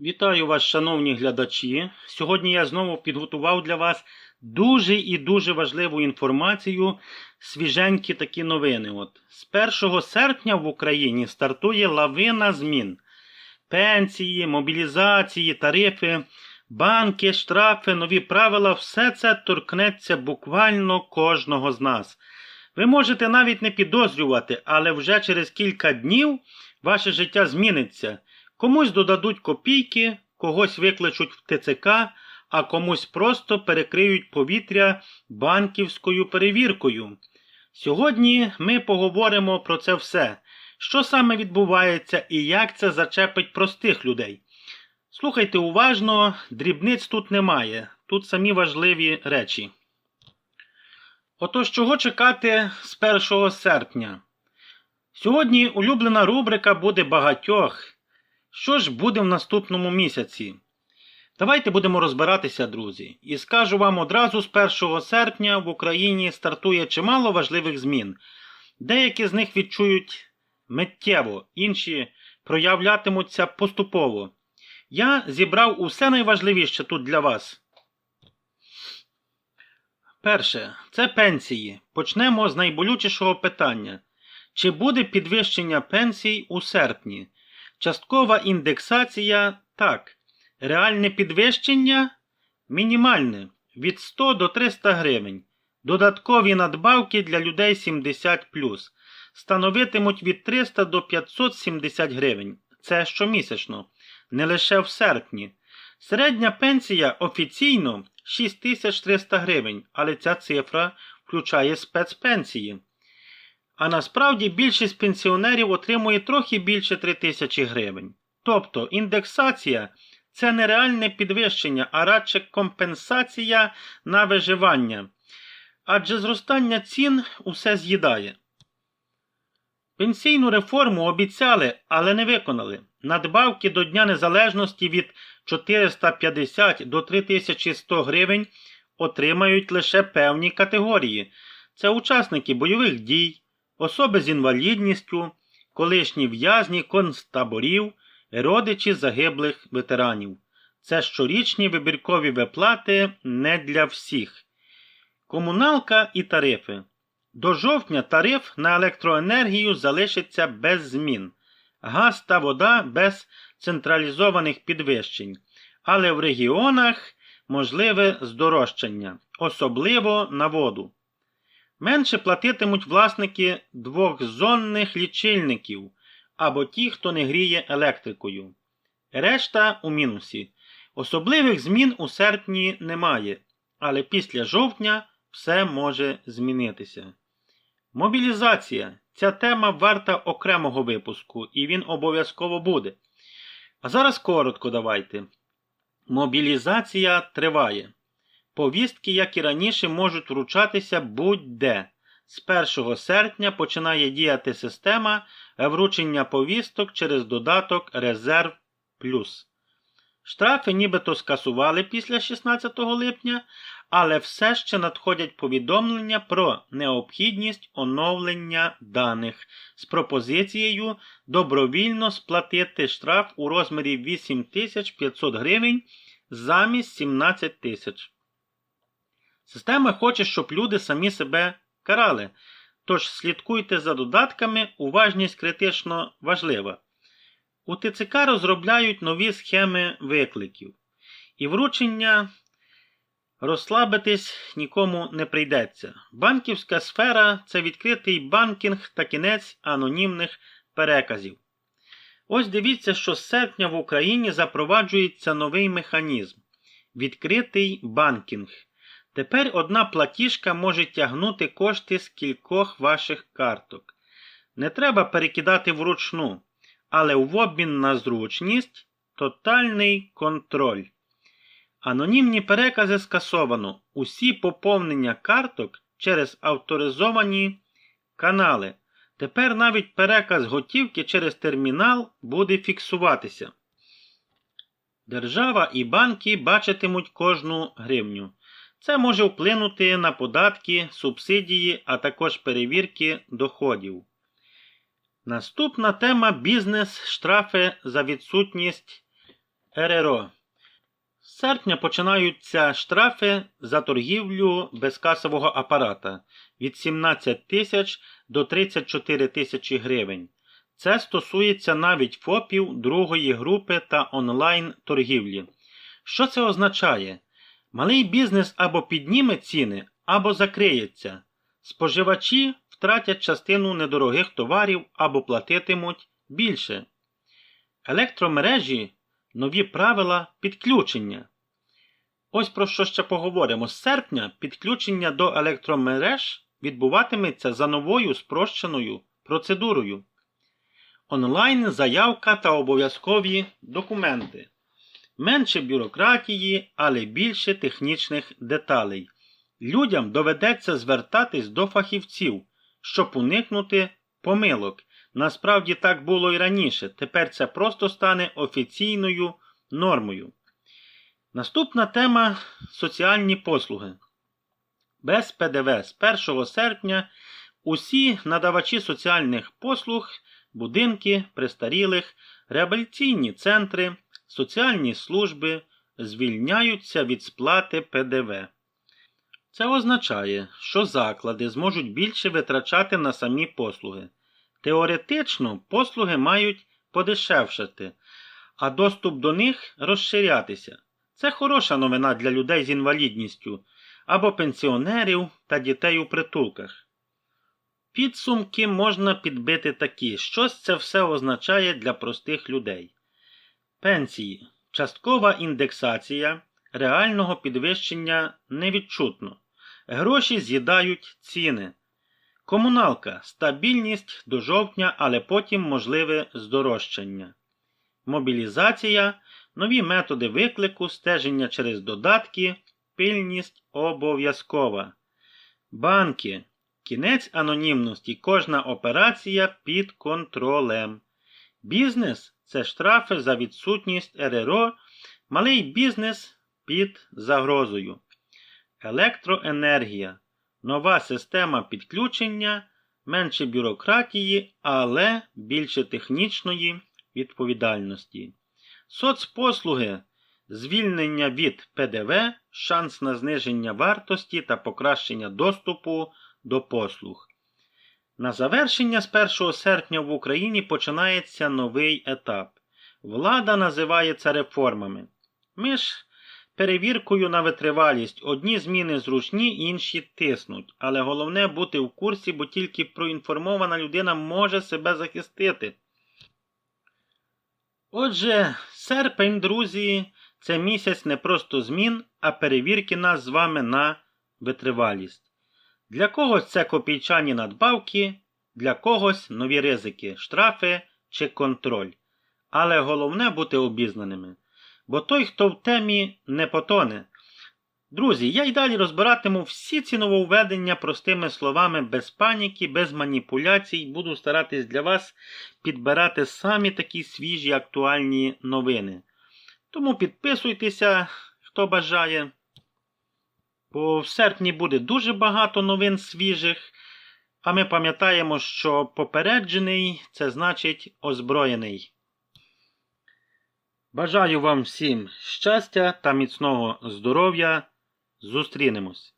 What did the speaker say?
Вітаю вас, шановні глядачі. Сьогодні я знову підготував для вас дуже і дуже важливу інформацію, свіженькі такі новини. От. З 1 серпня в Україні стартує лавина змін. Пенсії, мобілізації, тарифи, банки, штрафи, нові правила все це торкнеться буквально кожного з нас. Ви можете навіть не підозрювати, але вже через кілька днів ваше життя зміниться. Комусь додадуть копійки, когось викличуть в ТЦК, а комусь просто перекриють повітря банківською перевіркою. Сьогодні ми поговоримо про це все, що саме відбувається і як це зачепить простих людей. Слухайте уважно, дрібниць тут немає, тут самі важливі речі. Отож, чого чекати з 1 серпня? Сьогодні улюблена рубрика буде багатьох. Що ж буде в наступному місяці? Давайте будемо розбиратися, друзі. І скажу вам одразу з 1 серпня в Україні стартує чимало важливих змін. Деякі з них відчують миттєво, інші проявлятимуться поступово. Я зібрав усе найважливіше тут для вас. Перше, це пенсії. Почнемо з найболючішого питання. Чи буде підвищення пенсій у серпні? Часткова індексація так. Реальне підвищення мінімальне від 100 до 300 гривень. Додаткові надбавки для людей 70 становитимуть від 300 до 570 гривень. Це щомісячно, не лише в серпні. Середня пенсія офіційно 6300 гривень, але ця цифра включає спецпенсії. А насправді більшість пенсіонерів отримує трохи більше 3 тисячі гривень. Тобто індексація це не реальне підвищення, а радше компенсація на виживання. Адже зростання цін усе з'їдає. Пенсійну реформу обіцяли, але не виконали. Надбавки до Дня Незалежності від 450 до 3100 гривень отримають лише певні категорії. Це учасники бойових дій особи з інвалідністю, колишні в'язні концтаборів, родичі загиблих ветеранів. Це щорічні вибіркові виплати не для всіх. Комуналка і тарифи. До жовтня тариф на електроенергію залишиться без змін. Газ та вода без централізованих підвищень. Але в регіонах можливе здорожчання, особливо на воду. Менше платитимуть власники двохзонних лічильників або ті, хто не гріє електрикою. Решта у мінусі. Особливих змін у серпні немає, але після жовтня все може змінитися. Мобілізація. Ця тема варта окремого випуску, і він обов'язково буде. А зараз коротко давайте. Мобілізація триває. Повістки, як і раніше, можуть вручатися будь-де. З 1 серпня починає діяти система вручення повісток через додаток Резерв Плюс. Штрафи нібито скасували після 16 липня, але все ще надходять повідомлення про необхідність оновлення даних з пропозицією добровільно сплатити штраф у розмірі 8500 гривень замість 17 тисяч. Система хоче, щоб люди самі себе карали. Тож слідкуйте за додатками, уважність критично важлива. У ТЦК розробляють нові схеми викликів. І вручення розслабитись нікому не прийдеться. Банківська сфера це відкритий банкінг та кінець анонімних переказів. Ось дивіться, що з серпня в Україні запроваджується новий механізм відкритий банкінг. Тепер одна платіжка може тягнути кошти з кількох ваших карток. Не треба перекидати вручну, але в обмін на зручність тотальний контроль. Анонімні перекази скасовано. Усі поповнення карток через авторизовані канали. Тепер навіть переказ готівки через термінал буде фіксуватися. Держава і банки бачитимуть кожну гривню. Це може вплинути на податки, субсидії, а також перевірки доходів. Наступна тема бізнес штрафи за відсутність РРО. З серпня починаються штрафи за торгівлю без касового апарата від 17 тисяч до 34 тисячі гривень. Це стосується навіть ФОПів другої групи та онлайн торгівлі. Що це означає? Малий бізнес або підніме ціни, або закриється. Споживачі втратять частину недорогих товарів або платитимуть більше. Електромережі нові правила підключення. Ось про що ще поговоримо. З серпня підключення до електромереж відбуватиметься за новою спрощеною процедурою. Онлайн заявка та обов'язкові документи. Менше бюрократії, але більше технічних деталей. Людям доведеться звертатись до фахівців, щоб уникнути помилок. Насправді так було і раніше. Тепер це просто стане офіційною нормою. Наступна тема соціальні послуги. Без ПДВ з 1 серпня усі надавачі соціальних послуг, будинки престарілих, реабілітаційні центри, соціальні служби звільняються від сплати ПДВ. Це означає, що заклади зможуть більше витрачати на самі послуги. Теоретично послуги мають подешевшати, а доступ до них розширятися. Це хороша новина для людей з інвалідністю або пенсіонерів та дітей у притулках. Підсумки можна підбити такі, що це все означає для простих людей. Пенсії. Часткова індексація реального підвищення невідчутно. Гроші з'їдають ціни. Комуналка стабільність до жовтня, але потім можливе здорожчання. Мобілізація, нові методи виклику, стеження через додатки, пильність обов'язкова. Банки. Кінець анонімності. Кожна операція під контролем. Бізнес це штрафи за відсутність РРО, малий бізнес під загрозою. Електроенергія. Нова система підключення, менше бюрократії, але більше технічної відповідальності. Соцпослуги, звільнення від ПДВ, шанс на зниження вартості та покращення доступу до послуг. На завершення з 1 серпня в Україні починається новий етап. Влада називає це реформами. Ми ж перевіркою на витривалість. Одні зміни зручні, інші тиснуть. Але головне бути в курсі, бо тільки проінформована людина може себе захистити. Отже, серпень, друзі, це місяць не просто змін, а перевірки нас з вами на витривалість. Для когось це копійчані надбавки, для когось нові ризики, штрафи чи контроль. Але головне бути обізнаними. Бо той, хто в темі, не потоне. Друзі, я й далі розбиратиму всі ці нововведення простими словами, без паніки, без маніпуляцій. Буду старатись для вас підбирати самі такі свіжі актуальні новини. Тому підписуйтеся, хто бажає. Бо в серпні буде дуже багато новин свіжих. А ми пам'ятаємо, що попереджений це значить озброєний. Бажаю вам всім щастя та міцного здоров'я. Зустрінемось!